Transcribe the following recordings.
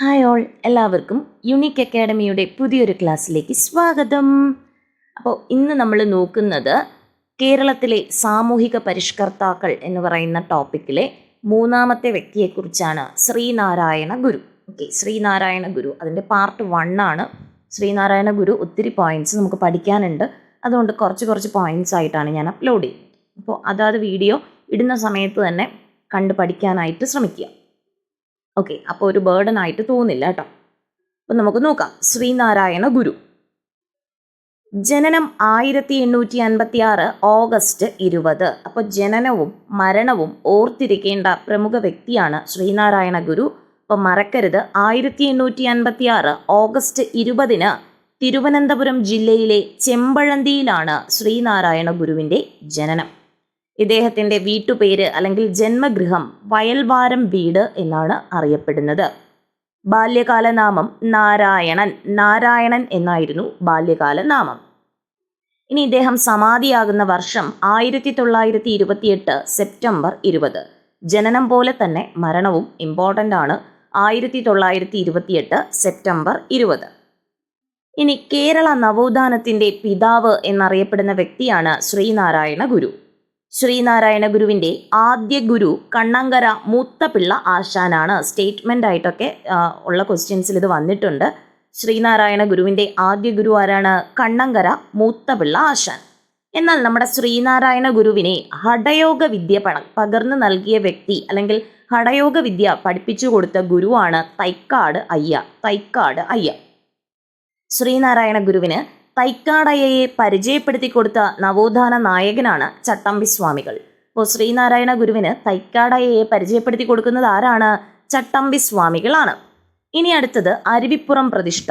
Hi all എല്ലാവർക്കും unique അക്കാഡമിയുടെ പുതിയൊരു ക്ലാസ്സിലേക്ക് സ്വാഗതം. അപ്പോൾ ഇന്ന് നമ്മൾ നോക്കുന്നത് കേരളത്തിലെ സാമൂഹിക പരിഷ്കർത്താക്കൾ എന്ന് പറയുന്ന ടോപ്പിക്കിലെ മൂന്നാമത്തെ വ്യക്തിയെക്കുറിച്ചാണ് ശ്രീനാരായണ ഗുരു. ഓക്കെ ശ്രീനാരായണ ഗുരു അതിന്റെ പാർട്ട് വൺ ആണ്. ശ്രീനാരായണ ഗുരു ഒത്തിരി പോയിന്റ്സ് നമുക്ക് പഠിക്കാനുണ്ട്. അതുകൊണ്ട് കുറച്ച് കുറച്ച് പോയിന്റ്സ് ആയിട്ടാണ് ഞാൻ അപ്ലോഡ് ചെയ്യുന്നത്. അപ്പോൾ അതാത് വീഡിയോ ഇടുന്ന സമയത്ത് തന്നെ കണ്ട് പഠിക്കാനായിട്ട് ശ്രമിക്കുക. ഓക്കെ അപ്പോൾ ഒരു ബേർഡൻ ആയിട്ട് തോന്നില്ല കേട്ടോ. അപ്പം നമുക്ക് നോക്കാം. ശ്രീനാരായണ ഗുരു. ജനനം ആയിരത്തി എണ്ണൂറ്റി അൻപത്തി ആറ് ഓഗസ്റ്റ് ഇരുപത്. അപ്പോൾ ജനനവും മരണവും ഓർത്തിരിക്കേണ്ട പ്രമുഖ വ്യക്തിയാണ് ശ്രീനാരായണ ഗുരു. അപ്പോൾ മറക്കരുത്. ആയിരത്തി എണ്ണൂറ്റി അൻപത്തി ആറ് ഓഗസ്റ്റ് ഇരുപതിന് തിരുവനന്തപുരം ജില്ലയിലെ ചെമ്പഴന്തിയിലാണ് ശ്രീനാരായണ ഗുരുവിന്റെ ജനനം. ഇദ്ദേഹത്തിന്റെ വീട്ടുപേര് അല്ലെങ്കിൽ ജന്മഗൃഹം വയൽവാരം വീട് എന്നാണ് അറിയപ്പെടുന്നത്. ബാല്യകാലനാമം നാരായണൻ നാരായണൻ എന്നായിരുന്നു ബാല്യകാലനാമം. ഇനി ഇദ്ദേഹം സമാധിയാകുന്ന വർഷം ആയിരത്തി തൊള്ളായിരത്തി ഇരുപത്തിയെട്ട് സെപ്റ്റംബർ ഇരുപത്. ജനനം പോലെ തന്നെ മരണവും ഇമ്പോർട്ടന്റ് ആണ്. ആയിരത്തി തൊള്ളായിരത്തി ഇരുപത്തിയെട്ട് സെപ്റ്റംബർ ഇരുപത്. ഇനി കേരള നവോത്ഥാനത്തിന്റെ പിതാവ് എന്നറിയപ്പെടുന്ന വ്യക്തിയാണ് ശ്രീനാരായണ ഗുരു. ശ്രീനാരായണ ഗുരുവിന്റെ ആദ്യ ഗുരു കണ്ണങ്കര മൂത്തപിള്ള ആശാനാണ്. സ്റ്റേറ്റ്മെന്റ് ആയിട്ടൊക്കെ ഉള്ള ക്വസ്റ്റ്യൻസിൽ ഇത് വന്നിട്ടുണ്ട്. ശ്രീനാരായണ ഗുരുവിന്റെ ആദ്യ ഗുരു ആരാണ്? കണ്ണങ്കര മൂത്തപിള്ള ആശാൻ. എന്നാൽ നമ്മുടെ ശ്രീനാരായണ ഗുരുവിനെ ഹഠയോഗ വിദ്യ പണ പകർന്നു നൽകിയ വ്യക്തി അല്ലെങ്കിൽ ഹഠയോഗ വിദ്യ പഠിപ്പിച്ചു കൊടുത്ത ഗുരുവാണ് തൈക്കാട് അയ്യ തൈക്കാട് അയ്യ. ശ്രീനാരായണ ഗുരുവിന് തൈക്കാടയ്യയെ പരിചയപ്പെടുത്തി കൊടുത്ത നവോത്ഥാന നായകനാണ് ചട്ടമ്പി സ്വാമികൾ. അപ്പോൾ ശ്രീനാരായണ ഗുരുവിന് തൈക്കാടയ്യയെ പരിചയപ്പെടുത്തി കൊടുക്കുന്നത് ആരാണ്? ചട്ടമ്പി സ്വാമികളാണ്. ഇനി അടുത്തത് അരുവിപ്പുറം പ്രതിഷ്ഠ.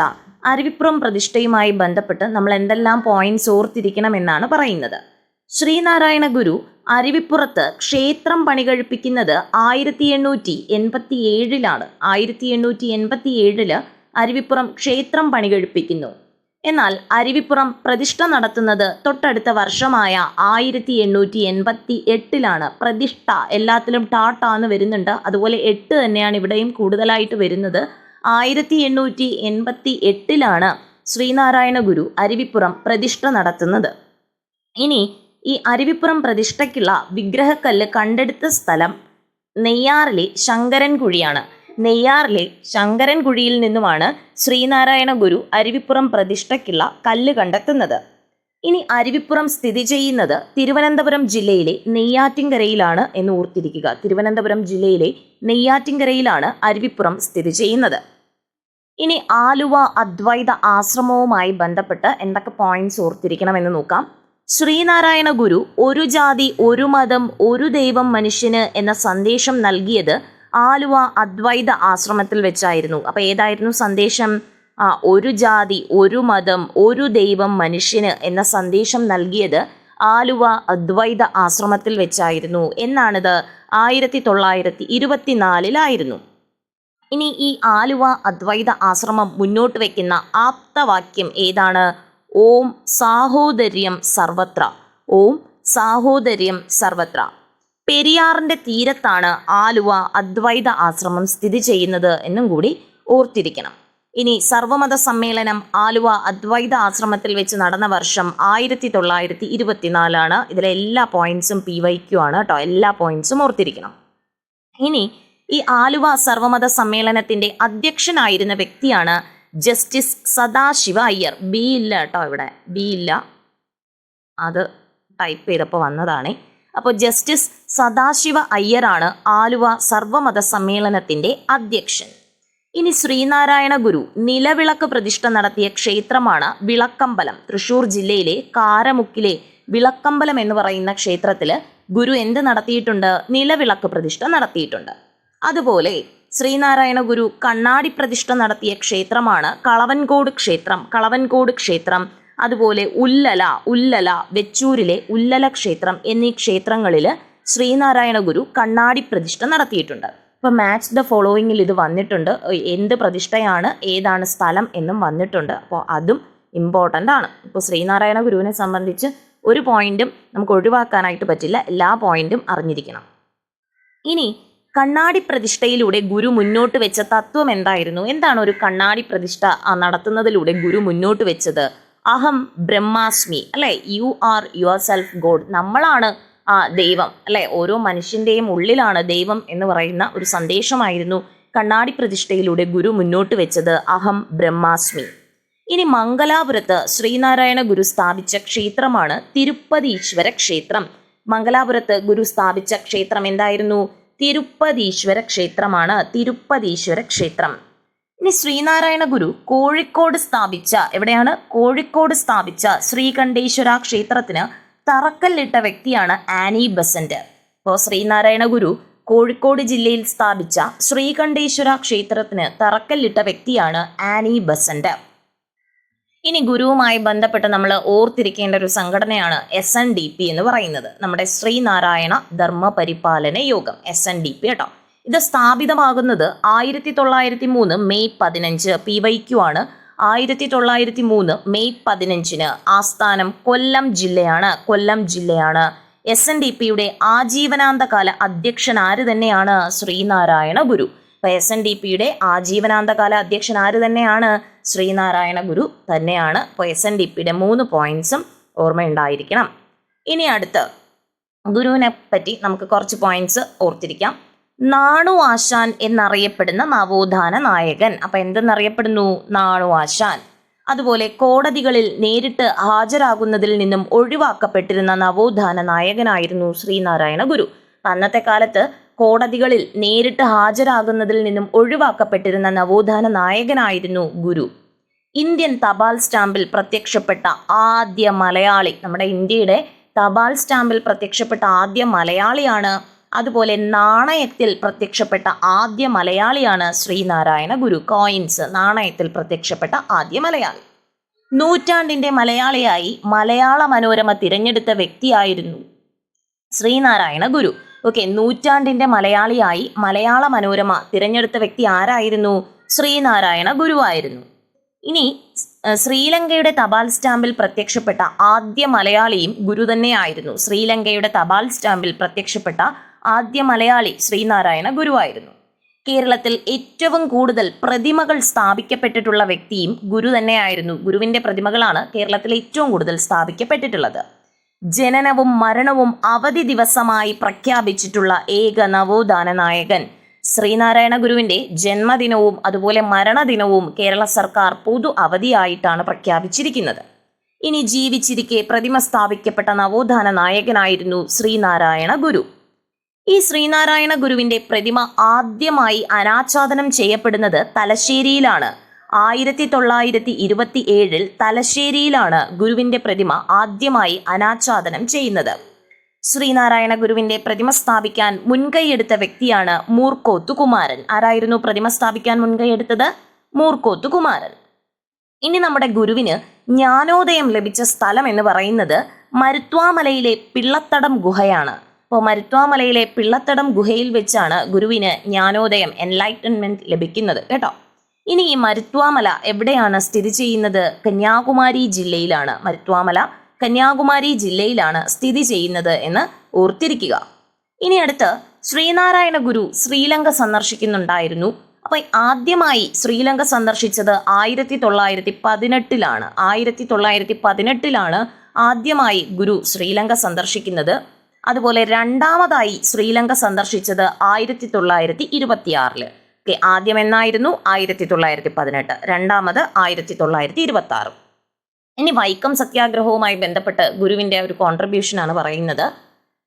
അരുവിപ്പുറം പ്രതിഷ്ഠയുമായി ബന്ധപ്പെട്ട് നമ്മൾ എന്തെല്ലാം പോയിന്റ്സ് ഓർത്തിരിക്കണം എന്നാണ് പറയുന്നത്. ശ്രീനാരായണ ഗുരു അരുവിപ്പുറത്ത് ക്ഷേത്രം പണികഴിപ്പിക്കുന്നത് ആയിരത്തി എണ്ണൂറ്റി എൺപത്തി ഏഴിലാണ് ആയിരത്തി എണ്ണൂറ്റി എൺപത്തി ഏഴിൽ അരുവിപ്പുറം ക്ഷേത്രം പണികഴിപ്പിക്കുന്നു എന്നാൽ അരുവിപ്പുറം പ്രതിഷ്ഠ നടത്തുന്നത് തൊട്ടടുത്ത വർഷമായ ആയിരത്തി എണ്ണൂറ്റി എൺപത്തി എട്ടിലാണ് പ്രതിഷ്ഠ എല്ലാത്തിലും ടാട്ടാന്ന് വരുന്നുണ്ട്. അതുപോലെ എട്ട് തന്നെയാണ് ഇവിടെയും കൂടുതലായിട്ട് വരുന്നത്. ആയിരത്തി എണ്ണൂറ്റി എൺപത്തി എട്ടിലാണ് ശ്രീനാരായണ ഗുരു അരുവിപ്പുറം പ്രതിഷ്ഠ നടത്തുന്നത്. ഇനി ഈ അരുവിപ്പുറം പ്രതിഷ്ഠയ്ക്കുള്ള വിഗ്രഹക്കല്ല് കണ്ടെടുത്ത സ്ഥലം നെയ്യാറിലെ ശങ്കരൻകുഴിയാണ്. നെയ്യാറിലെ ശങ്കരൻകുഴിയിൽ നിന്നുമാണ് ശ്രീനാരായണ ഗുരു അരുവിപ്പുറം പ്രതിഷ്ഠയ്ക്കുള്ള കല്ല് കണ്ടെത്തുന്നത്. ഇനി അരുവിപ്പുറം സ്ഥിതി ചെയ്യുന്നത് തിരുവനന്തപുരം ജില്ലയിലെ നെയ്യാറ്റിൻകരയിലാണ് എന്ന് ഓർത്തിരിക്കുക. തിരുവനന്തപുരം ജില്ലയിലെ നെയ്യാറ്റിൻകരയിലാണ് അരുവിപ്പുറം സ്ഥിതി ചെയ്യുന്നത്. ഇനി ആലുവ അദ്വൈത ആശ്രമവുമായി ബന്ധപ്പെട്ട് എന്തൊക്കെ പോയിന്റ്സ് ഓർത്തിരിക്കണമെന്ന് നോക്കാം. ശ്രീനാരായണ ഗുരു ഒരു ജാതി ഒരു മതം ഒരു ദൈവം മനുഷ്യന് എന്ന സന്ദേശം നൽകിയത് ആലുവ അദ്വൈത ആശ്രമത്തിൽ വെച്ചായിരുന്നു. അപ്പൊ ഏതായിരുന്നു സന്ദേശം? ഒരു ജാതി ഒരു മതം ഒരു ദൈവം മനുഷ്യന് എന്ന സന്ദേശം നൽകിയത് ആലുവ അദ്വൈത ആശ്രമത്തിൽ വെച്ചായിരുന്നു എന്നാണിത് ആയിരത്തി തൊള്ളായിരത്തി ഇരുപത്തിനാലിലായിരുന്നു ഇനി ഈ ആലുവ അദ്വൈത ആശ്രമം മുന്നോട്ട് വയ്ക്കുന്ന ആപ്തവാക്യം ഏതാണ്? ഓം സാഹോദര്യം സർവത്ര. ഓം സാഹോദര്യം സർവത്ര. പെരിയാറിന്റെ തീരത്താണ് ആലുവ അദ്വൈത ആശ്രമം സ്ഥിതി ചെയ്യുന്നത് എന്നും കൂടി ഓർത്തിരിക്കണം. ഇനി സർവമത സമ്മേളനം ആലുവ അദ്വൈത ആശ്രമത്തിൽ വെച്ച് നടന്ന വർഷം ആയിരത്തി തൊള്ളായിരത്തി ഇരുപത്തിനാലാണ് ഇതിലെ എല്ലാ പോയിന്റ്സും പി വൈ ക്യു ആണ് കേട്ടോ എല്ലാ പോയിന്റ്സും ഓർത്തിരിക്കണം. ഇനി ഈ ആലുവ സർവമത സമ്മേളനത്തിന്റെ അധ്യക്ഷനായിരുന്ന വ്യക്തിയാണ് ജസ്റ്റിസ് സദാശിവ അയ്യർ. ബി ഇല്ല കേട്ടോ ഇവിടെ. ബി ഇല്ല. അത് ടൈപ്പ് ചെയ്തപ്പോൾ വന്നതാണ്. അപ്പോൾ ജസ്റ്റിസ് സദാശിവ അയ്യറാണ് ആലുവ സർവമത സമ്മേളനത്തിന്റെ അധ്യക്ഷൻ. ഇനി ശ്രീനാരായണ ഗുരു നിലവിളക്ക് പ്രതിഷ്ഠ നടത്തിയ ക്ഷേത്രമാണ് വിളക്കമ്പലം. തൃശൂർ ജില്ലയിലെ കാരമുക്കിലെ വിളക്കമ്പലം എന്ന് പറയുന്ന ക്ഷേത്രത്തിൽ ഗുരു എന്ത് നടത്തിയിട്ടുണ്ട്? നിലവിളക്ക് പ്രതിഷ്ഠ നടത്തിയിട്ടുണ്ട്. അതുപോലെ ശ്രീനാരായണ ഗുരു കണ്ണാടി പ്രതിഷ്ഠ നടത്തിയ ക്ഷേത്രമാണ് കളവൻകോട് ക്ഷേത്രം. കളവൻകോട് ക്ഷേത്രം അതുപോലെ ഉല്ലല ഉല്ലല വെച്ചൂരിലെ ഉല്ലല ക്ഷേത്രം എന്നീ ക്ഷേത്രങ്ങളിൽ ശ്രീനാരായണ ഗുരു കണ്ണാടി പ്രതിഷ്ഠ നടത്തിയിട്ടുണ്ട്. ഇപ്പൊ മാച്ച് ദ ഫോളോയിങ്ങിൽ ഇത് വന്നിട്ടുണ്ട്. എന്ത് പ്രതിഷ്ഠയാണ് ഏതാണ് സ്ഥലം എന്നും വന്നിട്ടുണ്ട്. അപ്പോൾ അതും ഇമ്പോർട്ടന്റ് ആണ്. ഇപ്പോൾ ശ്രീനാരായണ ഗുരുവിനെ സംബന്ധിച്ച് ഒരു പോയിന്റും നമുക്ക് ഒഴിവാക്കാനായിട്ട് പറ്റില്ല. എല്ലാ പോയിന്റും അറിഞ്ഞിരിക്കണം. ഇനി കണ്ണാടി പ്രതിഷ്ഠയിലൂടെ ഗുരു മുന്നോട്ട് വെച്ച തത്വം എന്തായിരുന്നു? എന്താണ് ഒരു കണ്ണാടി പ്രതിഷ്ഠ നടത്തുന്നതിലൂടെ ഗുരു മുന്നോട്ട് വെച്ചത്? അഹം ബ്രഹ്മാസ്മി അല്ലെ? You are yourself God നമ്മളാണ് ആ ദൈവം അല്ലെ? ഓരോ മനുഷ്യന്റെയും ഉള്ളിലാണ് ദൈവം എന്ന് പറയുന്ന ഒരു സന്ദേശമായിരുന്നു കണ്ണാടി പ്രതിഷ്ഠയിലൂടെ ഗുരു മുന്നോട്ട് വെച്ചത് അഹം ബ്രഹ്മാസ്മി. ഇനി മംഗലാപുരത്ത് ശ്രീനാരായണ ഗുരു സ്ഥാപിച്ച ക്ഷേത്രമാണ് തിരുപ്പതീശ്വര ക്ഷേത്രം. മംഗലാപുരത്ത് ഗുരു സ്ഥാപിച്ച ക്ഷേത്രം എന്തായിരുന്നു? തിരുപ്പതീശ്വര ക്ഷേത്രമാണ് തിരുപ്പതീശ്വര ക്ഷേത്രം. ഇനി ശ്രീനാരായണ ഗുരു കോഴിക്കോട് സ്ഥാപിച്ച എവിടെയാണ്? കോഴിക്കോട് സ്ഥാപിച്ച ശ്രീകണ്ഠേശ്വര ക്ഷേത്രത്തിന് തറക്കല്ലിട്ട വ്യക്തിയാണ് ആനി ബസന്റ്. അപ്പോൾ ശ്രീനാരായണ ഗുരു കോഴിക്കോട് ജില്ലയിൽ സ്ഥാപിച്ച ശ്രീകണ്ഠേശ്വര ക്ഷേത്രത്തിന് തറക്കല്ലിട്ട വ്യക്തിയാണ് ആനി ബസന്റ്. ഇനി ഗുരുവുമായി ബന്ധപ്പെട്ട് നമ്മൾ ഓർത്തിരിക്കേണ്ട ഒരു സംഘടനയാണ് എസ് എൻ ഡി പി എന്ന് പറയുന്നത്. നമ്മുടെ ശ്രീനാരായണ ധർമ്മ പരിപാലന യോഗം എസ് എൻ ഡി പി കേട്ടോ. ഇത് സ്ഥാപിതമാകുന്നത് ആയിരത്തി തൊള്ളായിരത്തി മൂന്ന് മെയ് പതിനഞ്ച് പി വൈ ക്യു ആണ്. ആയിരത്തി തൊള്ളായിരത്തി മൂന്ന് മെയ് പതിനഞ്ചിന് ആസ്ഥാനം കൊല്ലം ജില്ലയാണ്. കൊല്ലം ജില്ലയാണ്. എസ് എൻ ഡി പിയുടെ ആജീവനാന്തകാല അധ്യക്ഷൻ ആര് തന്നെയാണ്? ശ്രീനാരായണ ഗുരു. അപ്പൊ എസ് എൻ ഡി പിയുടെ ആജീവനാന്തകാല അധ്യക്ഷൻ ആര് തന്നെയാണ്? ശ്രീനാരായണ ഗുരു തന്നെയാണ്. അപ്പോൾ എസ് എൻ ഡി പിയുടെ മൂന്ന് പോയിന്റ്സും ഓർമ്മയുണ്ടായിരിക്കണം. ഇനി അടുത്ത് ഗുരുവിനെ പറ്റി നമുക്ക് കുറച്ച് പോയിന്റ്സ് ഓർത്തിരിക്കാം. നാണു ആശാൻ എന്നറിയപ്പെടുന്ന നവോത്ഥാന നായകൻ. അപ്പൊ എന്തെന്നറിയപ്പെടുന്നു? നാണു ആശാൻ. അതുപോലെ കോടതികളിൽ നേരിട്ട് ഹാജരാകുന്നതിൽ നിന്നും ഒഴിവാക്കപ്പെട്ടിരുന്ന നവോത്ഥാന നായകനായിരുന്നു ശ്രീനാരായണ ഗുരു. അന്നത്തെ കാലത്ത് കോടതികളിൽ നേരിട്ട് ഹാജരാകുന്നതിൽ നിന്നും ഒഴിവാക്കപ്പെട്ടിരുന്ന നവോത്ഥാന നായകനായിരുന്നു ഗുരു. ഇന്ത്യൻ തപാൽ സ്റ്റാമ്പിൽ പ്രത്യക്ഷപ്പെട്ട ആദ്യ മലയാളി നമ്മുടെ ഇന്ത്യയുടെ തപാൽ സ്റ്റാമ്പിൽ പ്രത്യക്ഷപ്പെട്ട ആദ്യ മലയാളിയാണ് അതുപോലെ നാണയത്തിൽ പ്രത്യക്ഷപ്പെട്ട ആദ്യ മലയാളിയാണ് ശ്രീനാരായണ ഗുരു. കോയിൻസ് നാണയത്തിൽ പ്രത്യക്ഷപ്പെട്ട ആദ്യ മലയാളി. നൂറ്റാണ്ടിന്റെ മലയാളിയായി മലയാള മനോരമ തിരഞ്ഞെടുത്ത വ്യക്തിയായിരുന്നു ശ്രീനാരായണ ഗുരു. ഓക്കെ നൂറ്റാണ്ടിന്റെ മലയാളിയായി മലയാള മനോരമ തിരഞ്ഞെടുത്ത വ്യക്തി ആരായിരുന്നു? ശ്രീനാരായണ ഗുരുവായിരുന്നു. ഇനി ശ്രീലങ്കയുടെ തപാൽ സ്റ്റാമ്പിൽ പ്രത്യക്ഷപ്പെട്ട ആദ്യ മലയാളിയും ഗുരു തന്നെയായിരുന്നു. ശ്രീലങ്കയുടെ തപാൽ സ്റ്റാമ്പിൽ പ്രത്യക്ഷപ്പെട്ട ആദ്യ മലയാളി ശ്രീനാരായണ ഗുരുവായിരുന്നു. കേരളത്തിൽ ഏറ്റവും കൂടുതൽ പ്രതിമകൾ സ്ഥാപിക്കപ്പെട്ടിട്ടുള്ള വ്യക്തിയും ഗുരു തന്നെയായിരുന്നു. ഗുരുവിന്റെ പ്രതിമകളാണ് കേരളത്തിൽ ഏറ്റവും കൂടുതൽ സ്ഥാപിക്കപ്പെട്ടിട്ടുള്ളത്. ജനനവും മരണവും അവധി ദിവസമായി പ്രഖ്യാപിച്ചിട്ടുള്ള ഏക നവോത്ഥാന നായകൻ ശ്രീനാരായണ ഗുരുവിന്റെ ജന്മദിനവും അതുപോലെ മരണദിനവും കേരള സർക്കാർ പൊതു അവധിയായിട്ടാണ് പ്രഖ്യാപിച്ചിരിക്കുന്നത്. ഇനി ജീവിച്ചിരിക്കെ പ്രതിമ സ്ഥാപിക്കപ്പെട്ട നവോത്ഥാന നായകനായിരുന്നു ശ്രീനാരായണ ഗുരു. ഈ ശ്രീനാരായണ ഗുരുവിന്റെ പ്രതിമ ആദ്യമായി അനാച്ഛാദനം ചെയ്യപ്പെടുന്നത് തലശ്ശേരിയിലാണ്. ആയിരത്തി തൊള്ളായിരത്തി ഇരുപത്തി ഏഴിൽ തലശ്ശേരിയിലാണ് ഗുരുവിന്റെ പ്രതിമ ആദ്യമായി അനാച്ഛാദനം ചെയ്യുന്നത്. ശ്രീനാരായണ ഗുരുവിന്റെ പ്രതിമ സ്ഥാപിക്കാൻ മുൻകൈയെടുത്ത വ്യക്തിയാണ് മൂർക്കോത്തുകുമാരൻ. ആരായിരുന്നു പ്രതിമ സ്ഥാപിക്കാൻ മുൻകൈയെടുത്തത്? മൂർക്കോത്തുകുമാരൻ. ഇനി നമ്മുടെ ഗുരുവിന് ജ്ഞാനോദയം ലഭിച്ച സ്ഥലം എന്ന് പറയുന്നത് മരുത്വാമലയിലെ പിള്ളത്തടം ഗുഹയാണ്. അപ്പോൾ മരുത്വാമലയിലെ പിള്ളത്തടം ഗുഹയിൽ വെച്ചാണ് ഗുരുവിന് ജ്ഞാനോദയം എൻലൈറ്റൻമെന്റ് ലഭിക്കുന്നത് കേട്ടോ. ഇനി ഈ മരുത്വാമല എവിടെയാണ് സ്ഥിതി ചെയ്യുന്നത്? കന്യാകുമാരി ജില്ലയിലാണ് മരുത്വാമല. കന്യാകുമാരി ജില്ലയിലാണ് സ്ഥിതി ചെയ്യുന്നത് എന്ന് ഓർത്തിരിക്കുക. ഇനി അടുത്ത് ശ്രീനാരായണ ഗുരു ശ്രീലങ്ക സന്ദർശിക്കുന്നുണ്ടായിരുന്നു. അപ്പൊ ആദ്യമായി ശ്രീലങ്ക സന്ദർശിച്ചത് ആയിരത്തി തൊള്ളായിരത്തി പതിനെട്ടിലാണ് ആയിരത്തി തൊള്ളായിരത്തി പതിനെട്ടിലാണ് ആദ്യമായി ഗുരു ശ്രീലങ്ക സന്ദർശിക്കുന്നത്. അതുപോലെ രണ്ടാമതായി ശ്രീലങ്ക സന്ദർശിച്ചത് ആയിരത്തി തൊള്ളായിരത്തി ഇരുപത്തിയാറിൽ ഓക്കെ ആദ്യം എന്നായിരുന്നു? ആയിരത്തി തൊള്ളായിരത്തി പതിനെട്ട് രണ്ടാമത് ആയിരത്തി തൊള്ളായിരത്തി ഇരുപത്തി ആറ് ഇനി വൈക്കം സത്യാഗ്രഹവുമായി ബന്ധപ്പെട്ട് ഗുരുവിന്റെ ഒരു കോൺട്രിബ്യൂഷൻ ആണ് പറയുന്നത്.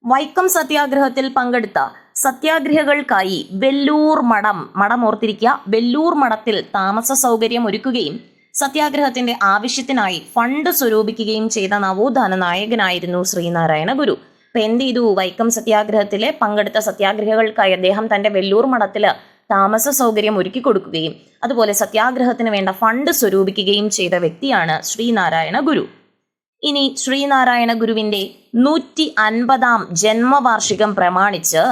വൈക്കം സത്യാഗ്രഹത്തിൽ പങ്കെടുത്ത സത്യാഗ്രഹികൾക്കായി വെല്ലൂർ മഠം മഠം ഓർത്തിരിക്കുക. വെല്ലൂർ മഠത്തിൽ താമസ സൗകര്യം ഒരുക്കുകയും സത്യാഗ്രഹത്തിന്റെ ആവശ്യത്തിനായി ഫണ്ട് സ്വരൂപിക്കുകയും ചെയ്ത നവോത്ഥാന നായകനായിരുന്നു ശ്രീനാരായണ ഗുരു. അപ്പൊ എന്ത് ചെയ്തു? വൈക്കം സത്യാഗ്രഹത്തിലെ പങ്കെടുത്ത സത്യാഗ്രഹികൾക്കായി അദ്ദേഹം തന്റെ വെല്ലൂർ മഠത്തിൽ താമസ സൗകര്യം ഒരുക്കി കൊടുക്കുകയും അതുപോലെ സത്യാഗ്രഹത്തിന് വേണ്ട ഫണ്ട് സ്വരൂപിക്കുകയും ചെയ്ത വ്യക്തിയാണ് ശ്രീനാരായണ ഗുരു. ഇനി ശ്രീനാരായണ ഗുരുവിന്റെ നൂറ്റി അൻപതാം ജന്മവാർഷികം പ്രമാണിച്ച്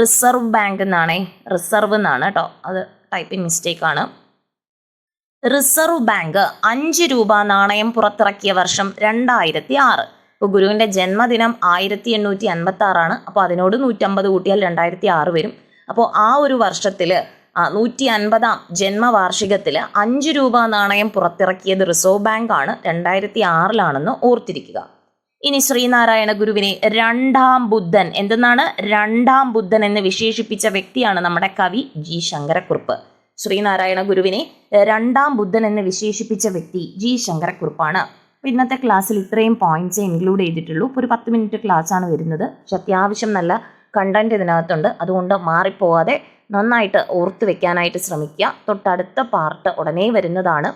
റിസർവ് ബാങ്ക് എന്നാണേ റിസർവ് എന്നാണ് കേട്ടോ അത് ടൈപ്പിംഗ് മിസ്റ്റേക്ക് ആണ്. റിസർവ് ബാങ്ക് അഞ്ച് രൂപ നാണയം പുറത്തിറക്കിയ വർഷം രണ്ടായിരത്തി ആറ് ഇപ്പോൾ ഗുരുവിന്റെ ജന്മദിനം ആയിരത്തി എണ്ണൂറ്റി അൻപത്തി ആറാണ് അപ്പോൾ അതിനോട് നൂറ്റമ്പത് കൂട്ടിയാൽ രണ്ടായിരത്തി ആറ് വരും. അപ്പോൾ ആ ഒരു വർഷത്തിൽ നൂറ്റി അൻപതാം ജന്മവാർഷികത്തിൽ അഞ്ച് രൂപ നാണയം പുറത്തിറക്കിയത് റിസർവ് ബാങ്ക് ആണ് രണ്ടായിരത്തി ആറിലാണെന്ന് ഓർത്തിരിക്കുക. ഇനി ശ്രീനാരായണ ഗുരുവിനെ രണ്ടാം ബുദ്ധൻ എന്തെന്നാണ്? രണ്ടാം ബുദ്ധൻ എന്ന് വിശേഷിപ്പിച്ച വ്യക്തിയാണ് നമ്മുടെ കവി ജി ശങ്കരക്കുറുപ്പ്. ശ്രീനാരായണ ഗുരുവിനെ രണ്ടാം ബുദ്ധൻ എന്ന് വിശേഷിപ്പിച്ച വ്യക്തി ജി ശങ്കരക്കുറുപ്പാണ്. ഇന്നത്തെ ക്ലാസ്സിൽ ഇത്രയും പോയിന്റ്സ് ഇൻക്ലൂഡ് ചെയ്തിട്ടുള്ളൂ. ഒരു പത്ത് മിനിറ്റ് ക്ലാസ് ആണ് വരുന്നത്. പക്ഷെ അത്യാവശ്യം നല്ല കണ്ടന്റ് ഇതിനകത്തുണ്ട്. അതുകൊണ്ട് മാറിപ്പോവാതെ നന്നായിട്ട് ഓർത്ത് വെക്കാനായിട്ട് ശ്രമിക്കുക. തൊട്ടടുത്ത പാർട്ട് ഉടനെ വരുന്നതാണ്.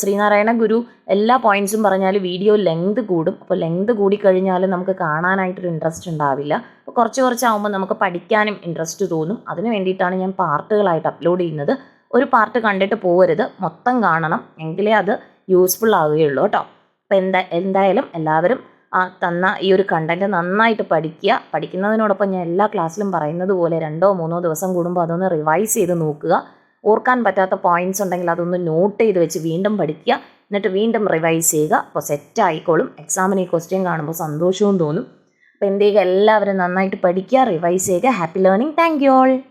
ശ്രീനാരായണ ഗുരു എല്ലാ പോയിന്റ്സും പറഞ്ഞാൽ വീഡിയോ ലെങ്ത് കൂടും. അപ്പോൾ ലെങ്ത് കൂടിക്കഴിഞ്ഞാൽ നമുക്ക് കാണാനായിട്ടൊരു ഇൻട്രസ്റ്റ് ഉണ്ടാവില്ല. അപ്പോൾ കുറച്ച് കുറച്ചാകുമ്പോൾ നമുക്ക് പഠിക്കാനും ഇൻട്രസ്റ്റ് തോന്നും. അതിന് വേണ്ടിയിട്ടാണ് ഞാൻ പാർട്ടുകളായിട്ട് അപ്ലോഡ് ചെയ്യുന്നത്. ഒരു പാർട്ട് കണ്ടിട്ട് പോകരുത് മൊത്തം കാണണം. എങ്കിലേ അത് യൂസ്ഫുൾ ആവുകയുള്ളൂ കേട്ടോ. അപ്പോൾ എന്താ എന്തായാലും എല്ലാവരും ആ തന്ന ഈ ഒരു കണ്ടന്റ് നന്നായിട്ട് പഠിക്കുക. പഠിക്കുന്നതിനോടൊപ്പം ഞാൻ എല്ലാ ക്ലാസ്സിലും പറയുന്നത് പോലെ രണ്ടോ മൂന്നോ ദിവസം കൂടുമ്പോൾ അതൊന്ന് റിവൈസ് ചെയ്ത് നോക്കുക. ഓർക്കാൻ പറ്റാത്ത പോയിന്റ്സ് ഉണ്ടെങ്കിൽ അതൊന്ന് നോട്ട് ചെയ്ത് വെച്ച് വീണ്ടും പഠിക്കുക. എന്നിട്ട് വീണ്ടും റിവൈസ് ചെയ്യുക. അപ്പോൾ സെറ്റ് ആയിക്കോളും. എക്സാമിന് ഈ ക്വസ്റ്റ്യൻ കാണുമ്പോൾ സന്തോഷവും തോന്നും. അപ്പോൾ എന്ത് ചെയ്യുക എല്ലാവരും നന്നായിട്ട് പഠിക്കുക റിവൈസ് ചെയ്യുക. Happy learning thank you all